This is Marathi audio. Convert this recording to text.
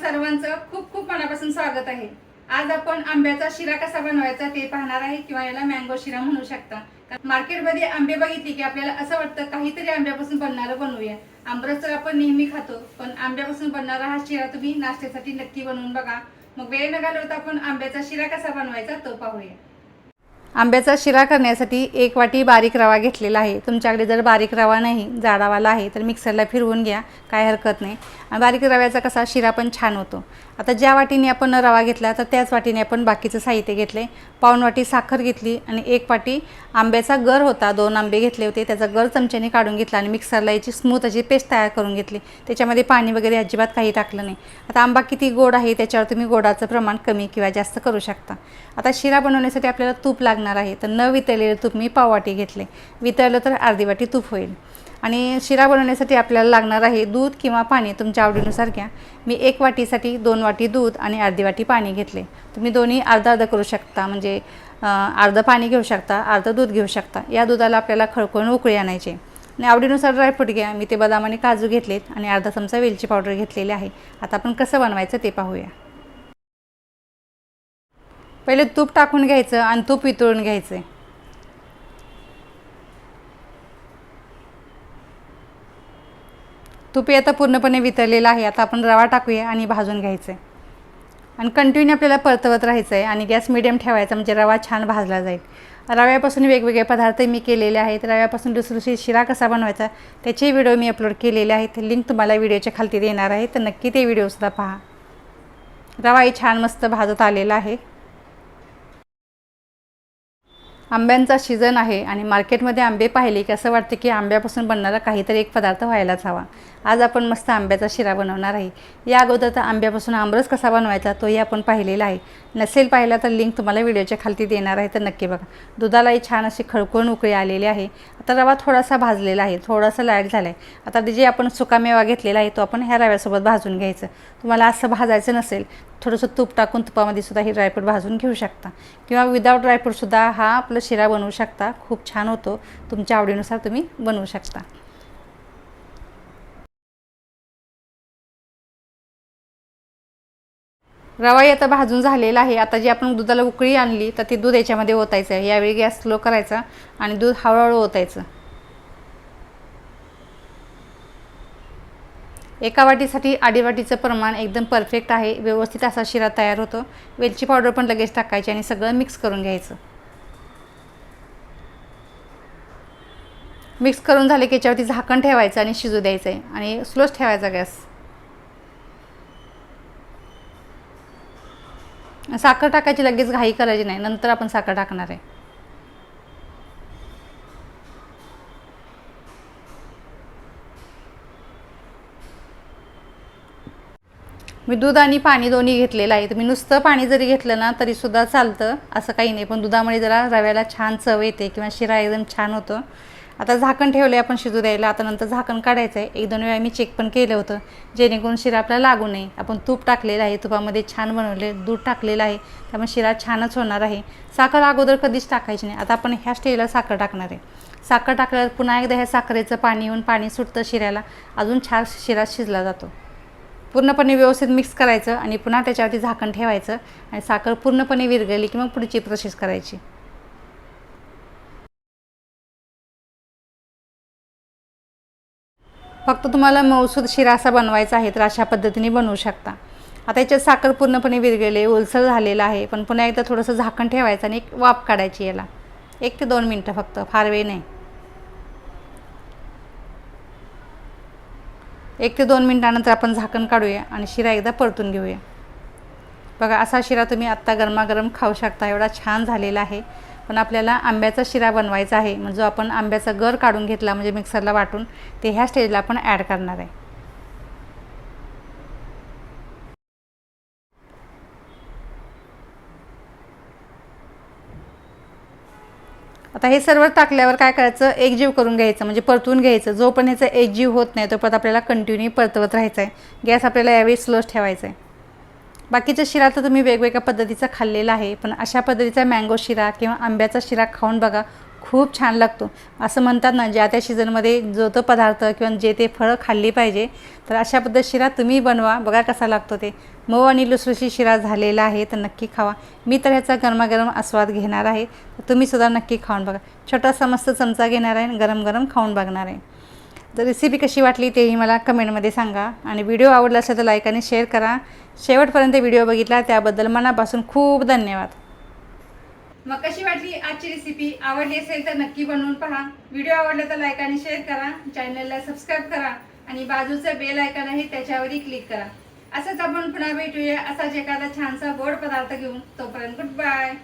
सर्वांचं खूप खूप मनापासून स्वागत आहे. आज आपण आंब्याचा शिरा कसा बनवायचा ते पाहणार आहे किंवा याला मँगो शिरा म्हणू शकता. मार्केटमध्ये आंबे बघितले की आपल्याला असं वाटतं काहीतरी आंब्यापासून बनणारं बनवूया. आंबरस तर आपण नेहमी खातो पण आंब्यापासून बनणारा हा शिरा तुम्ही नाश्त्यासाठी नक्की बनवून बघा. मग वेळ न घालवता आपण आंब्याचा शिरा कसा बनवायचा तो पाहूया. आंब्याचा शिरा करण्यासाठी एक वाटी बारीक रवा घेतलेला आहे. तुमच्याकडे जर बारीक रवा नाही जाडावाला आहे तर मिक्सरला फिरवून घ्या काय हरकत नाही. आणि बारीक रव्याचा कसा शिरा पण छान होतो. आता ज्या वाटीने आपण रवा घेतला तर त्याच वाटीने आपण बाकीचं साहित्य घेतले. पाऊण वाटी साखर घेतली आणि एक वाटी आंब्याचा गर होता. दोन आंबे घेतले होते. त्याचा गर चमच्याने काढून घेतला आणि मिक्सरला याची स्मूथ अशी पेस्ट तयार करून घेतली. त्याच्यामध्ये पाणी वगैरे अजिबात काही टाकलं नाही. आता आंबा किती गोड आहे त्याच्यावर तुम्ही गोडाचं प्रमाण कमी किंवा जास्त करू शकता. आता शिरा बनवण्यासाठी आपल्याला तूप लागणार आहे. तर न वितळलेलं तूप मी पाववाटी घेतले. वितळलं तर अर्धी वाटी तूप होईल. आणि शिरा बनवण्यासाठी आपल्याला लागणार आहे दूध किंवा पाणी. तुमच्या आवडीनुसार घ्या. मी एक वाटीसाठी दोन वाटी दूध आणि अर्धी वाटी पाणी घेतले. तुम्ही दोन्ही अर्धा अर्धा करू शकता. म्हणजे अर्धं पाणी घेऊ शकता अर्धं दूध घेऊ शकता. या दुधाला आपल्याला खळखळून उकळी आणायचे आणि आवडीनुसार ड्रायफ्रूट घ्या. मी ते बदाम आणि काजू घेतलेत आणि अर्धा चमचा वेलची पावडर घेतलेली आहे. आता आपण कसं बनवायचं ते पाहूया. पहिले तूप टाकून घ्यायचं आणि तूप वितळून घ्यायचं. तूप आता पूर्णपणे वितळलेलं आहे. आता आपण रवा टाकूया आणि भाजून घ्यायचं. आहे आणि कंटिन्यू आपल्याला परतवत राहायचं आहे आणि गॅस मिडियम ठेवायचा म्हणजे रवा छान भाजला जाईल. रव्यापासून वेगवेगळे पदार्थ मी केलेले आहेत. रव्यापासून दुसरीशी शिरा कसा बनवायचा त्याचे व्हिडिओ मी अपलोड केलेले आहेत. लिंक तुम्हाला व्हिडिओच्या खालती देणार आहे. तर नक्की ते व्हिडिओसुद्धा पहा. रवाही छान मस्त भाजत आलेला आहे. आंब्यांचा सीझन आहे आणि मार्केटमध्ये आंबे पाहिले की असं वाटतं की आंब्यापासून बनणारा काहीतरी एक पदार्थ व्हायलाच हवा. आज आपण मस्त आंब्याचा शिरा बनवणार आहे. या अगोदर तर आंब्यापासून आमरस कसा बनवायचा तोही आपण पाहिलेला आहे. नसेल पाहिला तर लिंक तुम्हाला व्हिडिओच्या खालती देणार आहे तर नक्की बघा. दुधालाही छान अशी खळखळून उकळी आलेली आहे. आता रवा थोडासा भाजलेला आहे थोडासा लाइट झाला आहे आता जे आपण सुकामेवा घेतलेला आहे तो आपण ह्या रव्यासोबत भाजून घ्यायचं. तुम्हाला असं भाजायचं नसेल थोडंसं तूप टाकून तुपामध्ये सुद्धा ही ड्रायफ्रूट भाजून घेऊ शकता. किंवा विदाऊट ड्रायफ्रूटसुद्धा हा आपलं शिरा बनवू शकता. खूप छान होतो. तुमच्या आवडीनुसार तुम्ही बनवू शकता. रवाई आता भाजून झालेला आहे. आता जी आपण दुधाला उकळी आणली तर ती दूध याच्यामध्ये ओतायचं आहे. यावेळी गॅस स्लो करायचा आणि दूध हळूहळू ओतायचं. एका वाटीसाठी आडीवाटीचं प्रमाण एकदम परफेक्ट आहे. व्यवस्थित असा शिरा तयार होतो. वेलची पावडर पण लगेच टाकायची आणि सगळं मिक्स करून घ्यायचं. मिक्स करून झाले की याच्यावरती झाकण ठेवायचं आणि शिजू द्यायचं आहे. आणि स्लोच ठेवायचा गॅस. साखर टाकायची लगेच घाई करायची नाही नंतर आपण साखर टाकणार आहे. मी दूध आणि पाणी दोन्ही घेतलेलं आहे. मी नुसतं पाणी जरी घेतलं ना तरीसुद्धा चालतं. असं काही नाही पण दुधामुळे जरा रव्याला छान चव येते किंवा शिरा एकदम छान होतं. आता झाकण ठेवलं आपण शिजू द्यायला. आता नंतर झाकण काढायचं आहे एक दोन वेळा मी चेक पण केलं होतं. जेणेकरून शिरा आपला लागू नये. आपण तूप टाकलेलं आहे. तुपामध्ये छान बनवले दूध टाकलेलं आहे. त्यामुळे शिरा छानच होणार आहे. साखर अगोदर कधीच टाकायची नाही. आता आपण ह्या स्टेजला साखर टाकणार आहे. साखर टाकल्यावर पुन्हा एकदा ह्या साखरेचं पाणी येऊन पाणी सुटतं शिऱ्याला. अजून छान शिरा शिजला जातो. पूर्णपणे व्यवस्थित मिक्स करायचं आणि पुन्हा त्याच्यावरती झाकण ठेवायचं आणि साखर पूर्णपणे विरघळली की मग पुढची प्रोसेस करायची. फक्त तुम्हाला मौसूद शिरा असा बनवायचा आहे तर अशा पद्धतीने बनवू शकता. आता याच्यात साखर पूर्णपणे विरघळले ओलसर झालेलं आहे पण पुन्हा एकदा थोडंसं झाकण ठेवायचं आणि एक वाफ काढायची याला. एक ते दोन मिनटं फक्त फार वेळ नाही. एक ते दोन मिनटानंतर आपण झाकण काढूया आणि शिरा एकदा परतून घेऊया. बघा असा शिरा तुम्ही आत्ता गरमागरम खाऊ शकता एवढा छान झालेला आहे. पण आपल्याला आंब्याचा शिरा बनवायचा आहे. म्हणजे जो आपण आंब्याचा गर काढून घेतला म्हणजे मिक्सरला वाटून ते ह्या स्टेजला आपण ॲड करणार आहे. आता हे सर्व टाकल्यावर काय करायचं? एकजीव करून घ्यायचं म्हणजे परतून घ्यायचं. जो पण ह्याचा एकजीव होत नाही तो परत आपल्याला कंटिन्यू परतवत राहायचं आहे गॅस आपल्याला यावेळी स्लोच ठेवायचा आहे बाकीचा शिरा तर तुम्ही वेगवेगळ्या पद्धतीचा खाल्लेला आहे पण अशा पद्धतीचा मँगो शिरा किंवा आंब्याचा शिरा खाऊन बघा खूप छान लागतो. असं म्हणतात ना ज्या त्या सीझनमध्ये जो तो पदार्थ किंवा जे ते फळं खाल्ली पाहिजे तर अशा पद्धत शिरा तुम्ही बनवा बघा कसा लागतो ते. मऊ आणि लुसलुशी शिरा झालेला आहे तर नक्की खावा. मी तर ह्याचा गरमागरम आस्वाद घेणार आहे तुम्ही सुद्धा नक्की खाऊन बघा. छोटासा मस्त चमचा घेणार आहे आणि गरम गरम खाऊन बघणार आहे. तर रेसिपी कशी वाटली तेही मला कमेंटमध्ये सांगा. आणि व्हिडिओ आवडला असेल तर लाईक आणि शेअर करा. शेवटपर्यंत व्हिडिओ बघितला त्याबद्दल मनापासून खूप धन्यवाद. मग कशी वाटली आजची रेसिपी आवडली असेल तर नक्की बनवून पहा. व्हिडिओ आवडला तर लाईक आणि शेअर करा. चॅनलला सबस्क्राईब करा. आणि बाजूचं बेल आयकॉन आहे त्याच्यावरही क्लिक करा. असंच आपण पुन्हा भेटूया. असाच एखादा छानसा गोड पदार्थ घेऊन. तोपर्यंत गुड बाय